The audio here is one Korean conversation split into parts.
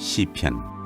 시편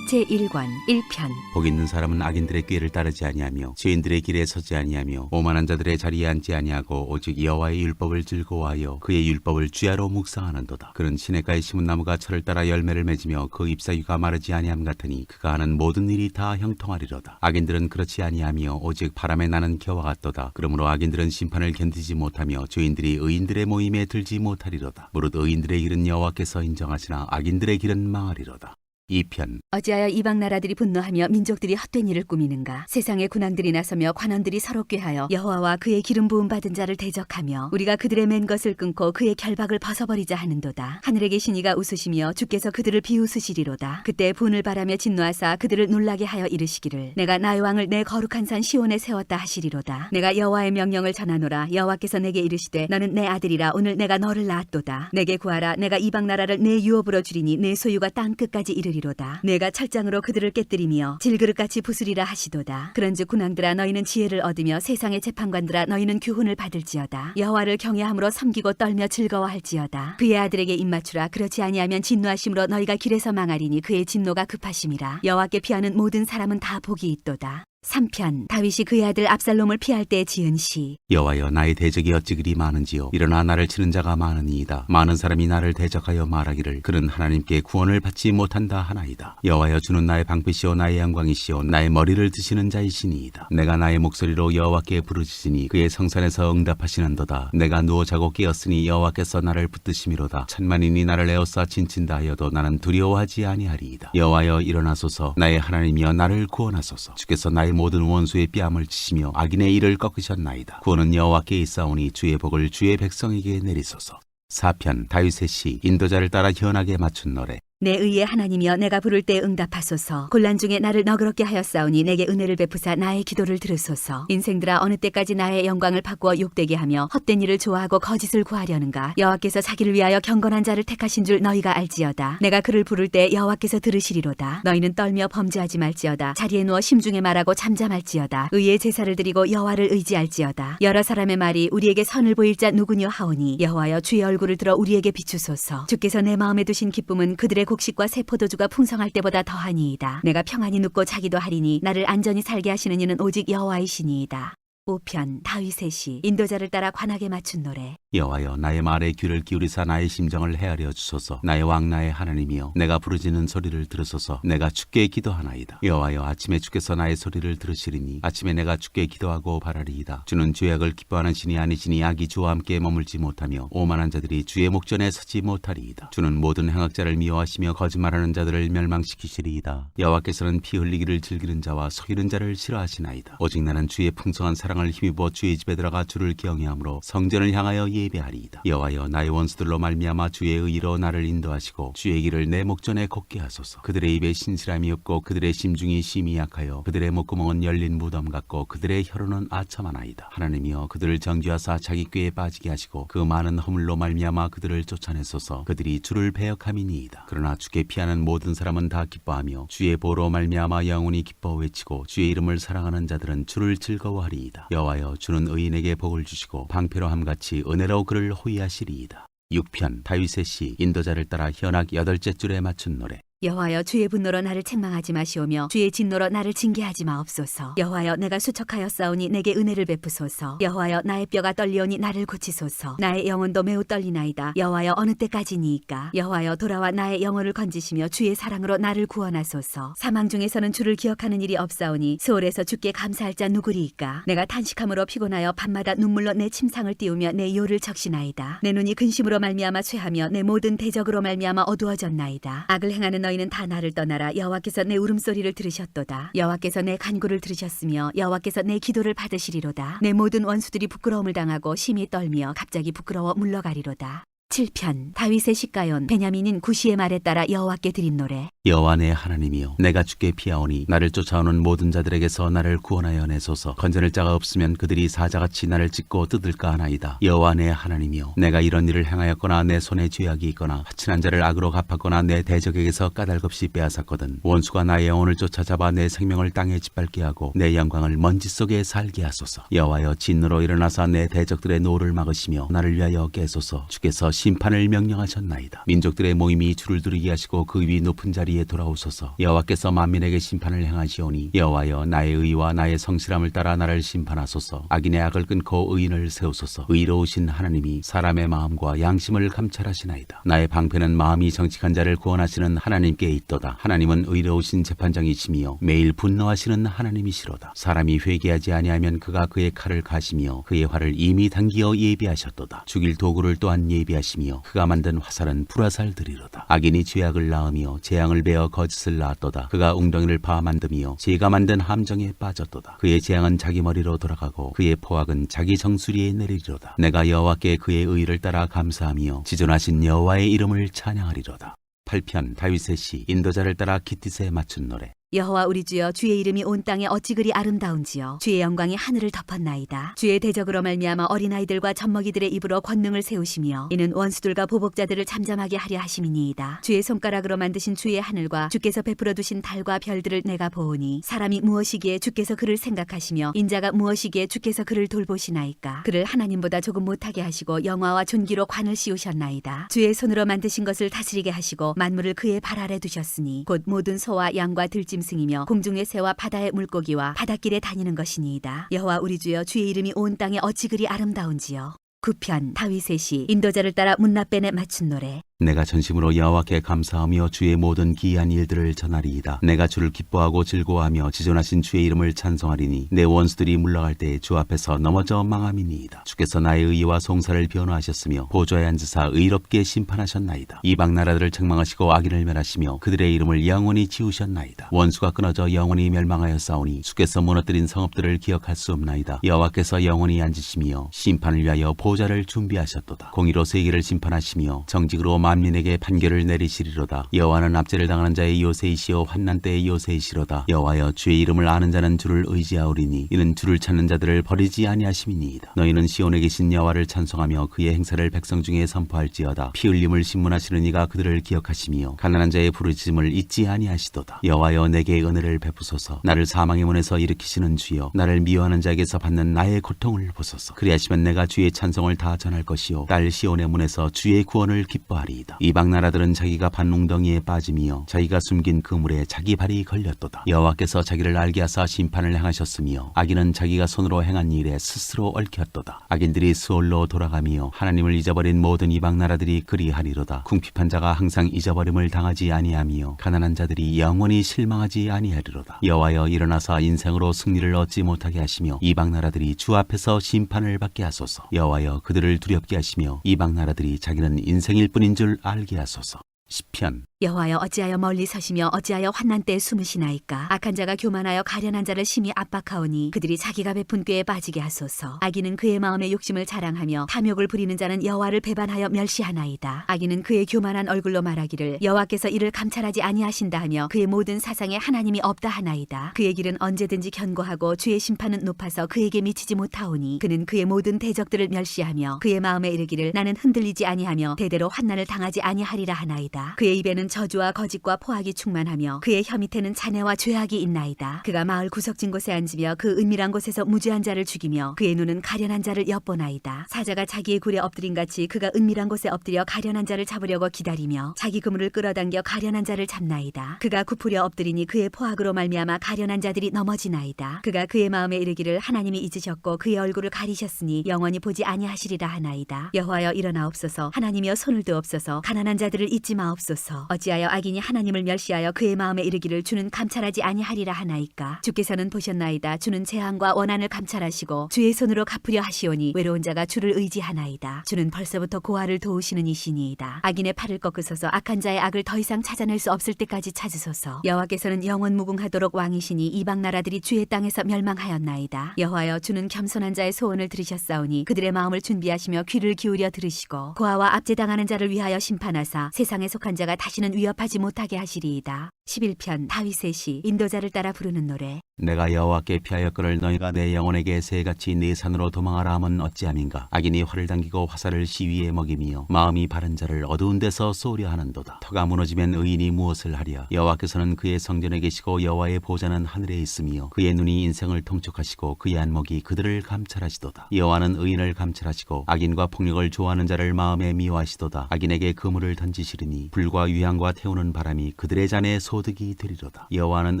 제1권 1편. 복 있는 사람은 악인들의 꾀를 따르지 아니하며 죄인들의 길에 서지 아니하며 오만한 자들의 자리에 앉지 아니하고 오직 여호와의 율법을 즐거워하여 그의 율법을 주야로 묵상하는도다. 그는 시냇가에 심은 나무가 철을 따라 열매를 맺으며 그 잎사귀가 마르지 아니함 같으니 그가 하는 모든 일이 다 형통하리로다. 악인들은 그렇지 아니하며 오직 바람에 나는 겨와 같도다. 그러므로 악인들은 심판을 견디지 못하며 죄인들이 의인들의 모임에 들지 못하리로다. 무릇 의인들의 길은 여호와께서 인정하시나 악인들의 길은 망하리로다 2편. 어찌하여 이방 나라들이 분노하며 민족들이 헛된 일을 꾸미는가? 세상의 군왕들이 나서며 관원들이 서로 꾀하여 여호와와 그의 기름 부음 받은 자를 대적하며 우리가 그들의 맨 것을 끊고 그의 결박을 벗어버리자 하는도다. 하늘에 계신 이가 웃으시며 주께서 그들을 비웃으시리로다. 그때 분을 바라며 진노하사 그들을 놀라게 하여 이르시기를 내가 나의 왕을 내 거룩한 산 시온에 세웠다 하시리로다. 내가 여호와의 명령을 전하노라. 여호와께서 내게 이르시되 너는 내 아들이라. 오늘 내가 너를 낳았도다. 내게 구하라. 내가 이방 나라를 내 유업으로 주리니 내 소유가 땅 끝까지 이르리 로다. 내가 철장으로 그들을 깨뜨리며 질그릇같이 부수리라 하시도다. 그런즉 군왕들아 너희는 지혜를 얻으며 세상의 재판관들아 너희는 교훈을 받을지어다. 여호와를 경외함으로 섬기고 떨며 즐거워할지어다. 그의 아들에게 입맞추라. 그렇지 아니하면 진노하심으로 너희가 길에서 망하리니 그의 진노가 급하심이라. 여호와께 피하는 모든 사람은 다 복이 있도다 3편 다윗이 그의 아들 압살롬을 피할 때 지은 시. 여호와여 나의 대적이 어찌 그리 많은지요. 일어나 나를 치는 자가 많으니이다. 많은 사람이 나를 대적하여 말하기를 그는 하나님께 구원을 받지 못한다 하나이다. 여호와여 주는 나의 방패시오 나의 영광이시오 나의 머리를 드시는 자이시니이다. 내가 나의 목소리로 여호와께 부르짖으니 그의 성산에서 응답하시는도다. 내가 누워 자고 깨었으니 여호와께서 나를 붙드심이로다. 천만인이 나를 에워싸 진친다 하여도 나는 두려워하지 아니하리이다. 여호와여 일어나소서. 나의 하나님이여 나를 구원하소서. 주께서 나의 모든 원수의 뺨을 치시며 악인의 일을 꺾으셨나이다. 구원은 여호와께 있사오니 주의 복을 주의 백성에게 내리소서. 4편 다윗의 시 인도자를 따라 현하게 맞춘 노래 내 의의 하나님이여 내가 부를 때 응답하소서. 곤란 중에 나를 너그럽게 하였사오니 내게 은혜를 베푸사 나의 기도를 들으소서. 인생들아 어느 때까지 나의 영광을 바꾸어 욕되게 하며 헛된 일을 좋아하고 거짓을 구하려는가? 여호와께서 자기를 위하여 경건한 자를 택하신 줄 너희가 알지어다. 내가 그를 부를 때 여호와께서 들으시리로다. 너희는 떨며 범죄하지 말지어다. 자리에 누워 심중에 말하고 잠잠할지어다. 의의 제사를 드리고 여호와를 의지할지어다. 여러 사람의 말이 우리에게 선을 보일 자 누구뇨 하오니 여호와여 주의 얼굴을 들어 우리에게 비추소서. 주께서 내 마음에 두신 기쁨은 그들의 곡식과 새 포도주가 풍성할 때보다 더하니이다. 내가 평안히 눕고 자기도 하리니 나를 안전히 살게 하시는 이는 오직 여호와이시니이다. 5편 다윗의 시 인도자를 따라 관하게 맞춘 노래. 여호와여 나의 말에 귀를 기울이사 나의 심정을 헤아려 주소서. 나의 왕 나의 하나님이여 내가 부르짖는 소리를 들으소서. 내가 주께 기도하나이다. 여호와여 아침에 주께서 나의 소리를 들으시리니 아침에 내가 주께 기도하고 바라리이다. 주는 죄악을 기뻐하는 신이 아니시니 악이 주와 함께 머물지 못하며 오만한 자들이 주의 목전에 서지 못하리이다. 주는 모든 행악자를 미워하시며 거짓말하는 자들을 멸망시키시리이다. 여호와께서는 피 흘리기를 즐기는 자와 속이는 자를 싫어하시나이다. 오직 나는 주의 풍성한 사랑 을 힘입어 주의 집에 들어가 주를 경외함으로 성전을 향하여 예배하리이다. 여호와여 나의 원수들로 말미암아 주의 의로 나를 인도하시고 주의 길을 내 목전에 걷게 하소서. 그들의 입에 신실함이 없고 그들의 심중이 심히 약하여 그들의 목구멍은 열린 무덤 같고 그들의 혀로는 아첨하나이다. 하나님이여 그들을 정죄하사 자기 꾀에 빠지게 하시고 그 많은 허물로 말미암아 그들을 쫓아내소서. 그들이 주를 배역함이니이다. 그러나 주께 피하는 모든 사람은 다 기뻐하며 주의 보로 말미암아 영원히 기뻐 외치고 주의 이름을 사랑하는 자들은 주를 즐거워하리이다. 여호와여 주는 의인에게 복을 주시고 방패로함 같이 은혜로 그를 호위하시리이다. 6편 다윗의 시 인도자를 따라 현악 여덟째 줄에 맞춘 노래 여호와여 주의 분노로 나를 책망하지 마시오며 주의 진노로 나를 징계하지 마옵소서. 여호와여 내가 수척하였사오니 내게 은혜를 베푸소서. 여호와여 나의 뼈가 떨리오니 나를 고치소서. 나의 영혼도 매우 떨리나이다. 여호와여 어느 때까지니이까? 여호와여 돌아와 나의 영혼을 건지시며 주의 사랑으로 나를 구원하소서. 사망 중에서는 주를 기억하는 일이 없사오니 스올에서 주께 감사할 자 누구리이까? 내가 탄식함으로 피곤하여 밤마다 눈물로 내 침상을 띄우며 내 요를 적시나이다. 내 눈이 근심으로 말미암아 쇠하며 내 모든 대적으로 말미암아 어두워졌나이다. 악을 행하는 너희 는 다 나를 떠나라. 여호와께서 내 울음소리를 들으셨도다. 여호와께서 내 간구를 들으셨으며 여호와께서 내 기도를 받으시리로다. 내 모든 원수들이 부끄러움을 당하고 심히 떨며 갑자기 부끄러워 물러가리로다 7편 다윗의 시가연 베냐민인 구시의 말에 따라 여호와께 드린 노래. 여호와 내 하나님이여 내가 주께 피하오니 나를 쫓아오는 모든 자들에게서 나를 구원하여 내소서. 건져낼 자가 없으면 그들이 사자같이 나를 찢고 뜯을까 하나이다. 여호와 내 하나님이여 내가 이런 일을 행하였거나 내 손에 죄악이 있거나 하친한 자를 악으로 갚았거나 내 대적에게서 까닭없이 빼앗았거든. 원수가 나의 영혼을 쫓아잡아 내 생명을 땅에 짓밟게 하고 내 영광을 먼지 속에 살게 하소서. 여호와여 진노로 일어나사 내 대적들의 노를 막으시며 나를 위하여 깨소서. 주께서 심판을 명령하셨나이다. 민족들의 모임이 줄을 두르게 하시고 그 위 높은 자리 자리에 돌아오소서. 여호와께서 만민에게 심판을 행하시오니 여호와여 나의 의와 나의 성실함을 따라 나를 심판하소서. 악인의 악을 끊고 의인을 세우소서. 의로우신 하나님이 사람의 마음과 양심을 감찰하시나이다. 나의 방패는 마음이 정직한 자를 구원하시는 하나님께 있도다. 하나님은 의로우신 재판장이시며 매일 분노하시는 하나님이시로다. 사람이 회개하지 아니하면 그가 그의 칼을 가시며 그의 활을 이미 당기어 예비하셨도다. 죽일 도구를 또한 예비하시 며 그가 만든 화살은 불화살들이로다. 악인이 죄악을 낳으며 재앙을 베어 거짓을 낳았도다. 그가 웅덩이를 파 만듦이요 제가 만든 함정에 빠졌도다. 그의 재앙은 자기 머리로 돌아가고 그의 포악은 자기 정수리에 내리리로다. 내가 여호와께 그의 의를 따라 감사하며 지존하신 여호와의 이름을 찬양하리로다. 8편 다윗의 시 인도자를 따라 기띠스에 맞춘 노래 여호와 우리 주여 주의 이름이 온 땅에 어찌 그리 아름다운지요. 주의 영광이 하늘을 덮었나이다. 주의 대적으로 말미암아 어린아이들과 젖먹이들의 입으로 권능을 세우시며 이는 원수들과 보복자들을 잠잠하게 하려 하심이니이다. 주의 손가락으로 만드신 주의 하늘과 주께서 베풀어 두신 달과 별들을 내가 보오니 사람이 무엇이기에 주께서 그를 생각하시며 인자가 무엇이기에 주께서 그를 돌보시나이까. 그를 하나님보다 조금 못하게 하시고 영화와 존귀로 관을 씌우셨나이다. 주의 손으로 만드신 것을 다스리게 하시고 만물을 그의 발 아래 두셨으니 곧 모든 소와 양과 들짐 승이며 공중의 새와 바다의 물고기와 바닷길에 다니는 것이니이다. 여호와 우리 주여 주의 이름이 온 땅에 어찌 그리 아름다운지요. 9편 다윗의 시 인도자를 따라 문나벤에 맞춘 노래 내가 전심으로 여호와께 감사하며 주의 모든 기이한 일들을 전하리이다. 내가 주를 기뻐하고 즐거워하며 지존하신 주의 이름을 찬송하리니 내 원수들이 물러갈 때에 주 앞에서 넘어져 망함이니이다. 주께서 나의 의와 송사를 변호하셨으며 보좌에 앉으사 의롭게 심판하셨나이다. 이방 나라들을 책망하시고 악인을 멸하시며 그들의 이름을 영원히 지우셨나이다. 원수가 끊어져 영원히 멸망하였사오니 주께서 무너뜨린 성읍들을 기억할 수 없나이다. 여호와께서 영원히 앉으시며 심판을 위하여 보좌를 준비하셨도다. 공의로 세계를 심판하시며 정직으로 만민에게 판결을 내리시리로다. 여호와는 압제를 당하는 자의 요새이시오 환난 때의 요새이시로다. 여호와여 주의 이름을 아는 자는 주를 의지하오리니 이는 주를 찾는 자들을 버리지 아니하심이니이다. 너희는 시온에 계신 여호와를 찬송하며 그의 행사를 백성 중에 선포할지어다. 피 흘림을 신문하시는 이가 그들을 기억하시며 가난한 자의 부르짖음을 잊지 아니하시도다. 여호와여 내게 은혜를 베푸소서. 나를 사망의 문에서 일으키시는 주여 나를 미워하는 자에게서 받는 나의 고통을 보소서. 그리하시면 내가 주의 찬송을 다 전할 것이요 딸 시온의 문에서 주의 구원을 기뻐하리 이다. 이방 나라들은 자기가 반 웅덩이에 빠짐이요 자기가 숨긴 그물에 자기 발이 걸렸도다. 여호와께서 자기를 알게 하사 심판을 행하셨으며 악인은 자기가 손으로 행한 일에 스스로 얽혔도다. 악인들이 수월로 돌아가며 하나님을 잊어버린 모든 이방 나라들이 그리하리로다. 궁핍한 자가 항상 잊어버림을 당하지 아니하며 가난한 자들이 영원히 실망하지 아니하리로다. 여호와여 일어나사 인생으로 승리를 얻지 못하게 하시며 이방 나라들이 주 앞에서 심판을 받게 하소서. 여호와여 그들을 두렵게 하시며 이방 나라들이 자기는 인생일 뿐인 줄 알게 하소서. 시편. 여호와여 어찌하여 멀리 서시며 어찌하여 환난 때에 숨으시나이까? 악한 자가 교만하여 가련한 자를 심히 압박하오니 그들이 자기가 베푼 꾀에 빠지게 하소서. 악인은 그의 마음의 욕심을 자랑하며 탐욕을 부리는 자는 여호와를 배반하여 멸시하나이다. 악인은 그의 교만한 얼굴로 말하기를 여호와께서 이를 감찰하지 아니하신다 하며 그의 모든 사상에 하나님이 없다 하나이다. 그의 길은 언제든지 견고하고 주의 심판은 높아서 그에게 미치지 못하오니 그는 그의 모든 대적들을 멸시하며 그의 마음에 이르기를 나는 흔들리지 아니하며 대대로 환난을 당하지 아니하리라 하나이다 그의 입에는 저주와 거짓과 포악이 충만하며 그의 혀 밑에는 잔해와 죄악이 있나이다. 그가 마을 구석진 곳에 앉으며 그 은밀한 곳에서 무죄한 자를 죽이며 그의 눈은 가련한 자를 엿보나이다. 사자가 자기의 굴에 엎드린 같이 그가 은밀한 곳에 엎드려 가련한 자를 잡으려고 기다리며 자기 그물을 끌어당겨 가련한 자를 잡나이다. 그가 굽으려 엎드리니 그의 포악으로 말미암아 가련한 자들이 넘어지나이다. 그가 그의 마음에 이르기를 하나님이 잊으셨고 그의 얼굴을 가리셨으니 영원히 보지 아니하시리라 하나이다. 여호와여 일어나옵소서 하나님이여 손을 드옵소서 가난한 자들을 잊지 마 옵소서. 어찌하여 악인이 하나님을 멸시하여 그의 마음에 이르기를 주는 감찰하지 아니하리라 하나이까? 주께서는 보셨나이다. 주는 재앙과 원한을 감찰하시고 주의 손으로 갚으려 하시오니 외로운 자가 주를 의지하나이다. 주는 벌써부터 고아를 도우시는 이시니이다. 악인의 팔을 꺾으소서. 악한 자의 악을 더 이상 찾아낼 수 없을 때까지 찾으소서. 여호와께서는 영원 무궁하도록 왕이시니 이방 나라들이 주의 땅에서 멸망하였나이다. 여호와여 주는 겸손한 자의 소원을 들으셨사오니 그들의 마음을 준비하시며 귀를 기울여 들으시고 고아와 압제당하는 자를 위하여 심판하사 세상에 속한 자가 다시는 위협하지 못하게 하시리이다 11편 다윗의 시 인도자를 따라 부르는 노래. 내가 여호와께 피하였거늘 너희가 내 영혼에게 새같이 내 산으로 도망하라 함은 어찌함인가? 악인이 활을 당기고 화살을 시위에 먹이며 마음이 바른 자를 어두운 데서 쏘려 하는도다. 터가 무너지면 의인이 무엇을 하랴? 여호와께서는 그의 성전에 계시고 여호와의 보좌는 하늘에 있으며 그의 눈이 인생을 통촉하시고 그의 안목이 그들을 감찰하시도다. 여호와는 의인을 감찰하시고 악인과 폭력을 좋아하는 자를 마음에 미워하시도다. 악인에게 그물을 던지시리니 불과 유향과 태우는 바람이 그들의 잔에 소 득이 되리로다. 여호와는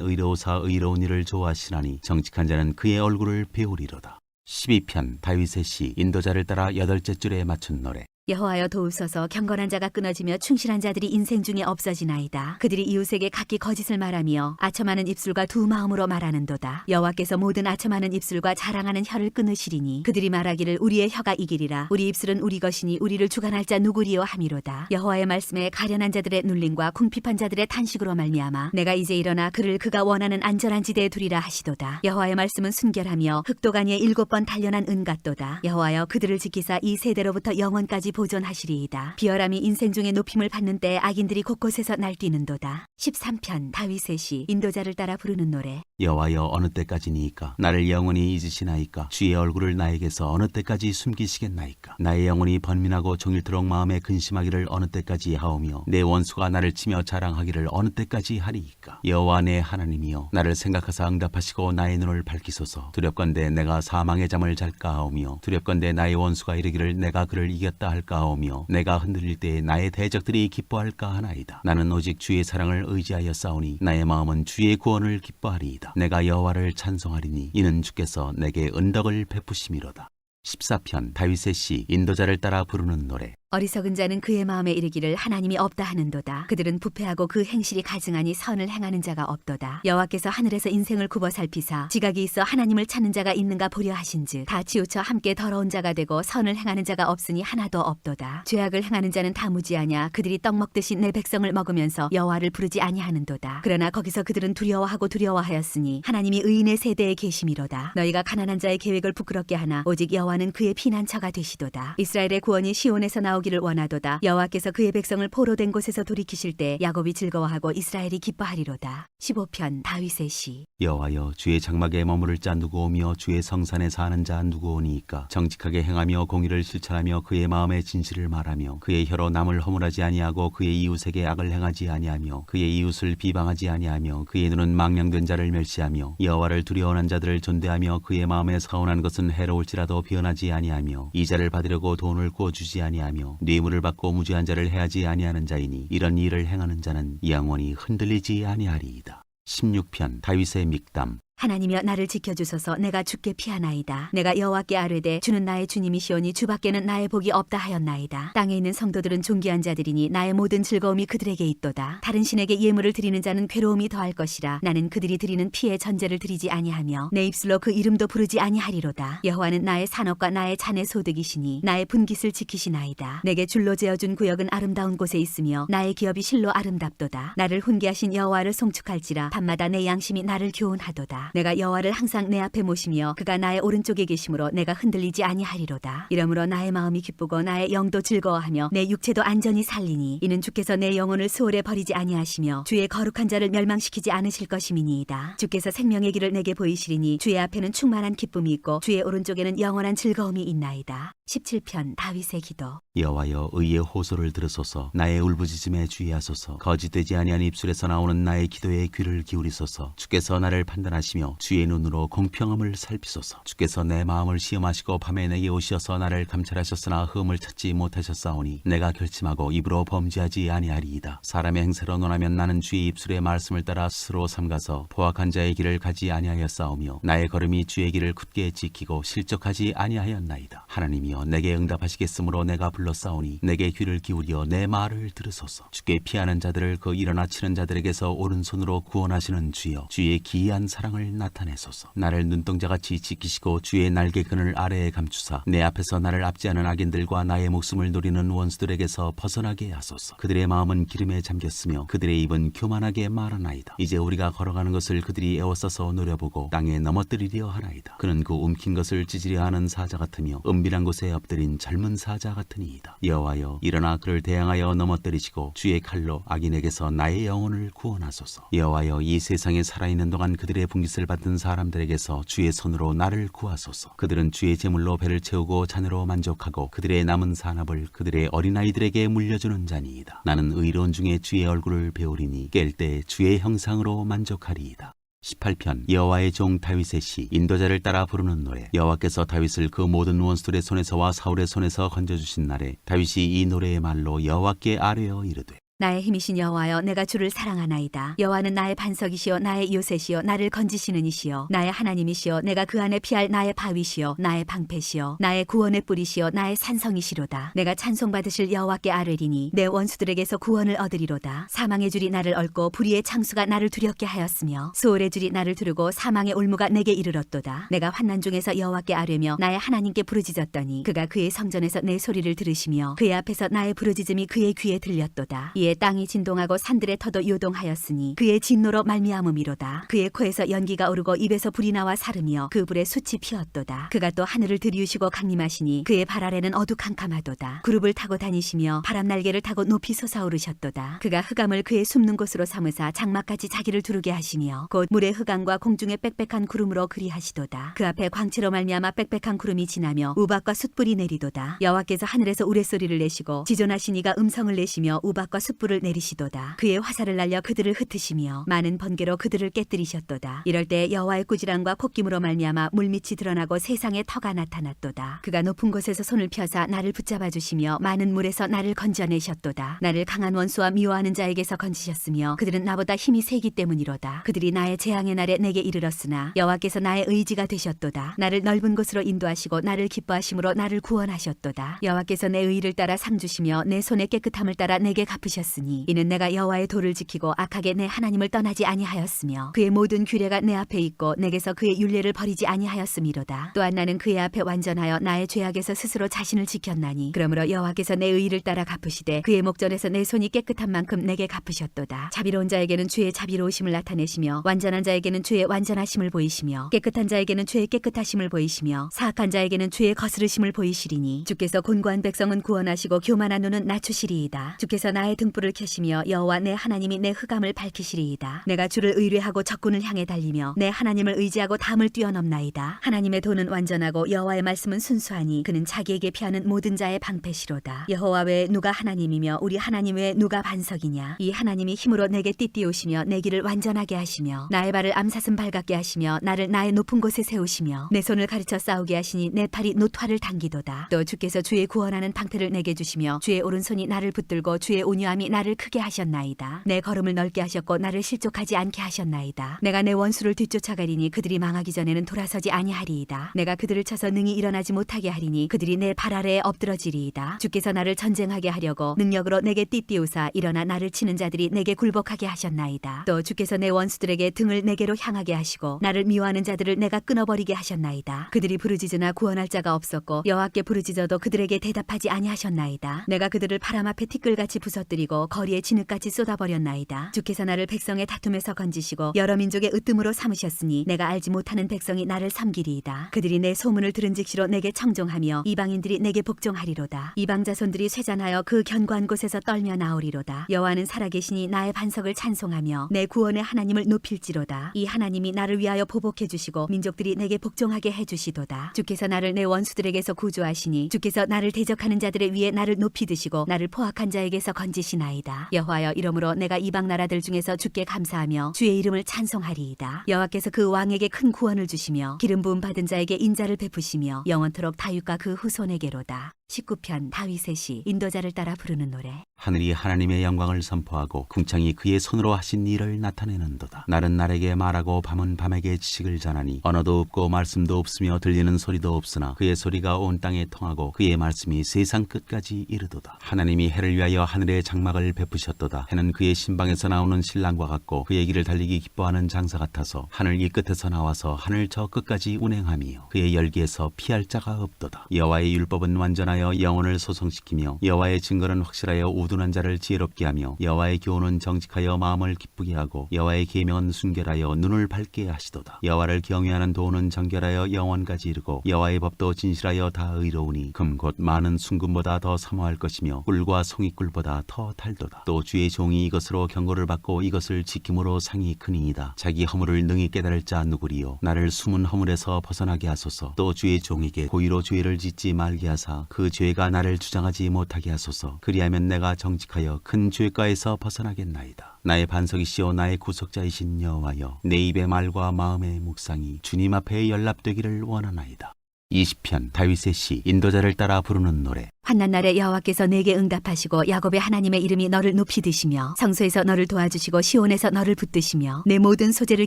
의로우사 의로운 일을 좋아하시나니 정직한 자는 그의 얼굴을 배우리로다. 12편 다윗의 시 인도자를 따라 여덟째 줄에 맞춘 노래 여호와여 도우소서 경건한 자가 끊어지며 충실한 자들이 인생 중에 없어지나이다. 그들이 이웃에게 각기 거짓을 말하며 아첨하는 입술과 두 마음으로 말하는도다. 여호와께서 모든 아첨하는 입술과 자랑하는 혀를 끊으시리니 그들이 말하기를 우리의 혀가 이기리라. 우리 입술은 우리 것이니 우리를 주관할 자 누구리요 함이로다. 여호와의 말씀에 가련한 자들의 눌림과 궁핍한 자들의 탄식으로 말미암아 내가 이제 일어나 그를 그가 원하는 안전한 지대에 두리라 하시도다. 여호와의 말씀은 순결하며 흑도가니에 일곱 번 단련한 은 같도다. 여호와여 그들을 지키사 이 세대로부터 영원까지 보존하시리이다. 비열함이 인생 중에 높임을 받는 때 악인들이 곳곳에서 날뛰는도다. 13편 다윗의 시 인도자를 따라 부르는 노래. 여호와여 어느 때까지니이까? 나를 영원히 잊으시나이까? 주의 얼굴을 나에게서 어느 때까지 숨기시겠나이까? 나의 영혼이 번민하고 종일토록 마음에 근심하기를 어느 때까지 하오며 내 원수가 나를 치며 자랑하기를 어느 때까지 하리이까? 여호와 내 하나님이여 나를 생각하사 응답하시고 나의 눈을 밝히소서. 두렵건대 내가 사망의 잠을 잘까 하오며 두렵건대 나의 원수가 이르기를 내가 그를 이겼다 할까 하오며 내가 흔들릴 때에 나의 대적들이 기뻐할까 하나이다. 나는 오직 주의 사랑을 의지하여 싸우니 나의 마음은 주의 구원을 기뻐하리이다. 내가 여호와를 찬송하리니 이는 주께서 내게 은덕을 베푸심이로다. 14편 다윗의 시 인도자를 따라 부르는 노래 어리석은 자는 그의 마음에 이르기를 하나님이 없다 하는도다. 그들은 부패하고 그 행실이 가증하니 선을 행하는 자가 없도다. 여호와께서 하늘에서 인생을 굽어 살피사 지각이 있어 하나님을 찾는 자가 있는가 보려 하신즉 다 치우쳐 함께 더러운 자가 되고 선을 행하는 자가 없으니 하나도 없도다. 죄악을 행하는 자는 다 무지하냐 그들이 떡 먹듯이 내 백성을 먹으면서 여호와를 부르지 아니하는도다. 그러나 거기서 그들은 두려워하고 두려워하였으니 하나님이 의인의 세대에 계심이로다. 너희가 가난한 자의 계획을 부끄럽게 하나 오직 여호와는 그의 피난처가 되시도다. 이스라엘의 구원이 시온에서 나오 기를 원하도다. 여호와께서 그의 백성을 포로된 곳에서 돌이키실 때 야곱이 즐거워하고 이스라엘이 기뻐하리로다. 15편 다윗의 시 여호와여 주의 장막에 머무를 자 누구오며 주의 성산에 사는 자 누구오니이까 정직하게 행하며 공의를 실천하며 그의 마음의 진실을 말하며 그의 혀로 남을 허물하지 아니하고 그의 이웃에게 악을 행하지 아니하며 그의 이웃을 비방하지 아니하며 그의 눈은 망령된 자를 멸시하며 여호와를 두려워하는 자들을 존대하며 그의 마음에 서운한 것은 해로울지라도 변하지 아니하며 이자를 받으려고 돈을 구워주지 아니하며 뇌물을 받고 무죄한 자를 해하지 아니하는 자이니 이런 일을 행하는 자는 영원히 흔들리지 아니하리이다. 16편 다윗의 믹담 하나님여 나를 지켜주소서 내가 죽게 피하나이다. 내가 여호와께 아뢰되 주는 나의 주님이시오니 주밖에는 나의 복이 없다 하였나이다. 땅에 있는 성도들은 존귀한 자들이니 나의 모든 즐거움이 그들에게 있도다. 다른 신에게 예물을 드리는 자는 괴로움이 더할 것이라. 나는 그들이 드리는 피의 전제를 드리지 아니하며 내 입술로 그 이름도 부르지 아니하리로다. 여호와는 나의 산업과 나의 잔의 소득이시니 나의 분깃을 지키시나이다. 내게 줄로 재어준 구역은 아름다운 곳에 있으며 나의 기업이 실로 아름답도다. 나를 훈계하신 여호와를 송축할지라 밤마다 내 양심이 나를 교훈하도다. 내가 여호와를 항상 내 앞에 모시며 그가 나의 오른쪽에 계심으로 내가 흔들리지 아니하리로다. 이러므로 나의 마음이 기쁘고 나의 영도 즐거워하며 내 육체도 안전히 살리니 이는 주께서 내 영혼을 수월에 버리지 아니하시며 주의 거룩한 자를 멸망시키지 않으실 것임이니이다. 주께서 생명의 길을 내게 보이시리니 주의 앞에는 충만한 기쁨이 있고 주의 오른쪽에는 영원한 즐거움이 있나이다. 17편 다윗의 기도 여호와여 의의 호소를 들으소서 나의 울부짖음에 주의하소서 거짓되지 아니한 입술에서 나오는 나의 기도에 귀를 기울이소서 주께서 나를 판단하시며 주의 눈으로 공평함을 살피소서. 주께서 내 마음을 시험하시고 밤에 내게 오셔서 나를 감찰하셨으나 흠을 찾지 못하셨사오니 내가 결심하고 입으로 범죄하지 아니하리이다. 사람의 행세로 논하면 나는 주의 입술의 말씀을 따라 스스로 삼가서 포악한 자의 길을 가지 아니하였사오며 나의 걸음이 주의 길을 굳게 지키고 실족하지 아니하였나이다. 하나님이여 내게 응답하시겠으므로 내가 불렀사오니 내게 귀를 기울여 내 말을 들으소서. 주께 피하는 자들을 그 일어나 치는 자들에게서 오른손으로 구원하시는 주여 주의 기이한 사랑을 나타내소서 나를 눈동자같이 지키시고 주의 날개 그늘 아래에 감추사 내 앞에서 나를 압제하는 악인들과 나의 목숨을 노리는 원수들에게서 벗어나게 하소서 그들의 마음은 기름에 잠겼으며 그들의 입은 교만하게 말하나이다 이제 우리가 걸어가는 것을 그들이 애워싸서 노려보고 땅에 넘어뜨리려 하나이다 그는 그 움킨 것을 찢으려 하는 사자 같으며 은밀한 곳에 엎드린 젊은 사자 같으니이다. 여호와여 일어나 그를 대항하여 넘어뜨리시고 주의 칼로 악인에게서 나의 영혼을 구원하소서. 여호와여 이 세상에 살아있는 동안 그들의 분 깃을 받은 사람들에게서 주의 손으로 나를 구하소서. 그들은 주의 제물로 배를 채우고 자녀로 만족하고 그들의 남은 산업을 그들의 어린아이들에게 물려주는 자니이다. 나는 의로운 중에 주의 얼굴을 배우리니 깰 때 주의 형상으로 만족하리이다. 18편 여호와의 종 다윗의 시 인도자를 따라 부르는 노래 여호와께서 다윗을 그 모든 원수들의 손에서와 사울의 손에서 건져 주신 날에 다윗이 이 노래의 말로 여호와께 아뢰어 이르되 나의 힘이신 여호와여 내가 주를 사랑하나이다. 여호와는 나의 반석이시요 나의 요새시요 나를 건지시는 이시요. 나의 하나님이시요 내가 그 안에 피할 나의 바위시요 나의 방패시요. 나의 구원의 뿌리시요 나의 산성이시로다. 내가 찬송받으실 여호와께 아뢰리니 내 원수들에게서 구원을 얻으리로다. 사망의 줄이 나를 얽고 불의의 창수가 나를 두렵게 하였으며 소홀의 줄이 나를 두르고 사망의 올무가 내게 이르렀도다. 내가 환난 중에서 여호와께 아뢰며 나의 하나님께 부르짖었더니 그가 그의 성전에서 내 소리를 들으시며 그의 앞에서 나의 부르짖음이 그의 귀에 들렸도다. 이에 땅이 진동하고 산들의 터도 요동하였으니 그의 진노로 말미암음이로다. 그의 코에서 연기가 오르고 입에서 불이 나와 사르며 그 불에 숯이 피었도다. 그가 또 하늘을 들이우시고 강림하시니 그의 발 아래는 어두캄캄하도다. 그룹을 타고 다니시며 바람 날개를 타고 높이 솟아오르셨도다. 그가 흑암을 그의 숨는 곳으로 삼으사 장막까지 자기를 두르게 하시며 곧 물의 흑암과 공중의 빽빽한 구름으로 그리하시도다. 그 앞에 광채로 말미암아 빽빽한 구름이 지나며 우박과 숯불이 내리도다. 여호와께서 하늘에서 우레소리를 내시고 지존하신 이가 음성을 내시며 우박과 숯 불을 내리시도다. 그의 화살을 날려 그들을 흩으시며 많은 번개로 그들을 깨뜨리셨도다. 이럴 때 여호와의 꾸지람과 콧김으로 말미암아 물밑이 드러나고 세상에 터가 나타났도다. 그가 높은 곳에서 손을 펴사 나를 붙잡아 주시며 많은 물에서 나를 건져내셨도다. 나를 강한 원수와 미워하는 자에게서 건지셨으며 그들은 나보다 힘이 세기 때문이로다. 그들이 나의 재앙의 날에 내게 이르렀으나 여호와께서 나의 의지가 되셨도다. 나를 넓은 곳으로 인도하시고 나를 기뻐하심으로 나를 구원하셨도다. 여호와께서 내 의를 따라 상 주시며 내 손의 깨끗함을 따라 내게 갚으셨 으니 이는 내가 여호와의 도를 지키고 악하게 내 하나님을 떠나지 아니하였으며 그의 모든 규례가 내 앞에 있고 내게서 그의 윤례를 버리지 아니하였음이로다. 또한 나는 그의 앞에 완전하여 나의 죄악에서 스스로 자신을 지켰나니 그러므로 여호와께서 내 의를 따라 갚으시되 그의 목전에서 내 손이 깨끗한 만큼 내게 갚으셨도다. 자비로운 자에게는 주의 자비로우심을 나타내시며 완전한 자에게는 주의 완전하심을 보이시며 깨끗한 자에게는 주의 깨끗하심을 보이시며 사악한 자에게는 주의 거스르심을 보이시리니 주께서 곤고한 백성은 구원하시고 교만한 눈은 낮추시리이다. 주께서 나의 등 불을 켜시며 여호와 내 하나님이 내 흑암을 밝히시리이다. 내가 주를 의뢰하고 적군을 향해 달리며 내 하나님을 의지하고 담을 뛰어넘나이다. 하나님의 도는 완전하고 여호와의 말씀은 순수하니 그는 자기에게 피하는 모든 자의 방패시로다. 여호와 외에 누가 하나님이며 우리 하나님 외에 누가 반석이냐? 이 하나님이 힘으로 내게 띠띠오시며 내 길을 완전하게 하시며 나의 발을 암사슴 발같게 하시며 나를 나의 높은 곳에 세우시며 내 손을 가르쳐 싸우게 하시니 내 팔이 노화를 당기도다. 또 주께서 주의 구원하는 방패를 내게 주시며 주의 오른손이 나를 붙들고 주의 온유함이 나를 크게 하셨나이다. 내 걸음을 넓게 하셨고 나를 실족하지 않게 하셨나이다. 내가 내 원수를 뒤쫓아가리니 그들이 망하기 전에는 돌아서지 아니하리이다. 내가 그들을 쳐서 능히 일어나지 못하게 하리니 그들이 내 발 아래에 엎드러지리이다. 주께서 나를 전쟁하게 하려고 능력으로 내게 띠띠우사 일어나 나를 치는 자들이 내게 굴복하게 하셨나이다. 또 주께서 내 원수들에게 등을 내게로 향하게 하시고 나를 미워하는 자들을 내가 끊어버리게 하셨나이다. 그들이 부르짖으나 구원할 자가 없었고 여호와께 부르짖어도 그들에게 대답하지 아니하셨나이다. 내가 그들을 바람 앞에 티끌같이 부서뜨리고 거리에 진흙같이 쏟아버렸나이다. 주께서 나를 백성의 다툼에서 건지시고 여러 민족의 으뜸으로 삼으셨으니 내가 알지 못하는 백성이 나를 섬기리이다. 그들이 내 소문을 들은 즉시로 내게 청종하며 이방인들이 내게 복종하리로다. 이방 자손들이 쇠잔하여 그 견고한 곳에서 떨며 나오리로다. 여호와는 살아계시니 나의 반석을 찬송하며 내 구원의 하나님을 높일지로다. 이 하나님이 나를 위하여 보복해 주시고 민족들이 내게 복종하게 해 주시도다. 주께서 나를 내 원수들에게서 구조하시니 주께서 나를 대적하는 자들의 위에 나를 높이 드시고 나를 포악한 자에게서 건지시나 이다. 여호와여 이러므로 내가 이방 나라들 중에서 주께 감사하며 주의 이름을 찬송하리이다. 여호와께서 그 왕에게 큰 구원을 주시며 기름 부음 받은 자에게 인자를 베푸시며 영원토록 다윗과 그 후손에게로다 19편 다윗의 시 인도자를 따라 부르는 노래 하늘이 하나님의 영광을 선포하고 궁창이 그의 손으로 하신 일을 나타내는도다. 날은 날에게 말하고 밤은 밤에게 지식을 전하니 언어도 없고 말씀도 없으며 들리는 소리도 없으나 그의 소리가 온 땅에 통하고 그의 말씀이 세상 끝까지 이르도다. 하나님이 해를 위하여 하늘의 장막을 베푸셨도다. 해는 그의 신방에서 나오는 신랑과 같고 그의 길을 달리기 기뻐하는 장사 같아서 하늘 이 끝에서 나와서 하늘 저 끝까지 운행하며 그의 열기에서 피할 자가 없도다. 여호와의 율법은 완전하여 인 하여 영혼을 소성시키며 여호와의 증거는 확실하여 우둔한 자를 지혜롭게 하며 여호와의 교훈은 정직하여 마음을 기쁘게 하고 여호와의 계명은 순결하여 눈을 밝게 하시도다. 여호와를 경외하는 도는 정결하여 영원까지 이르고 여호와의 법도 진실하여 다 의로우니 금곧 많은 순금보다 더 사모할 것이며 꿀과 송이꿀보다 더 달도다. 또 주의 종이 이것으로 경고를 받고 이것을 지킴으로 상이 크니이다. 자기 허물을 능히 깨달을 자 누구리요? 나를 숨은 허물에서 벗어나게 하소서. 또 주의 종에게 고의로 죄를 짓지 말게 하사 그 죄가 나를 주장하지 못하게 하소서. 그리하면 내가 정직하여 큰 죄가에서 벗어나겠나이다. 나의 반석이시오 나의 구속자이신 여호와여 내 입의 말과 마음의 묵상이 주님 앞에 연락되기를 원하나이다. 20편 다윗의 시 인도자를 따라 부르는 노래 환난 날에 여호와께서 내게 응답하시고 야곱의 하나님의 이름이 너를 높이 드시며 성소에서 너를 도와주시고 시온에서 너를 붙드시며 내 모든 소재를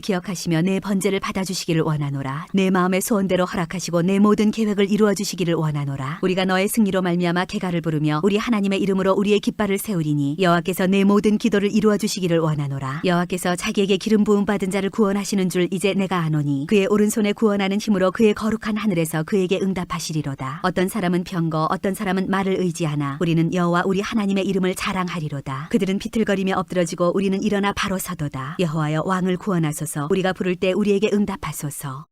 기억하시며 내 번제를 받아주시기를 원하노라. 내 마음의 소원대로 허락하시고 내 모든 계획을 이루어 주시기를 원하노라. 우리가 너의 승리로 말미암아 개가를 부르며 우리 하나님의 이름으로 우리의 깃발을 세우리니 여호와께서 내 모든 기도를 이루어 주시기를 원하노라. 여호와께서 자기에게 기름 부음 받은 자를 구원하시는 줄 이제 내가 아노니 그의 오른손에 구원하는 힘으로 그의 거룩한 하늘에서 그에게 응답하시리로다. 어떤 사람은 병거 어떤 말을 의지하나 우리는 여호와 우리 하나님의 이름을 자랑하리로다. 그들은 비틀거리며 엎드러지고 우리는 일어나 바로 서도다. 여호와여 왕을 구원하소서. 우리가 부를 때 우리에게 응답하소서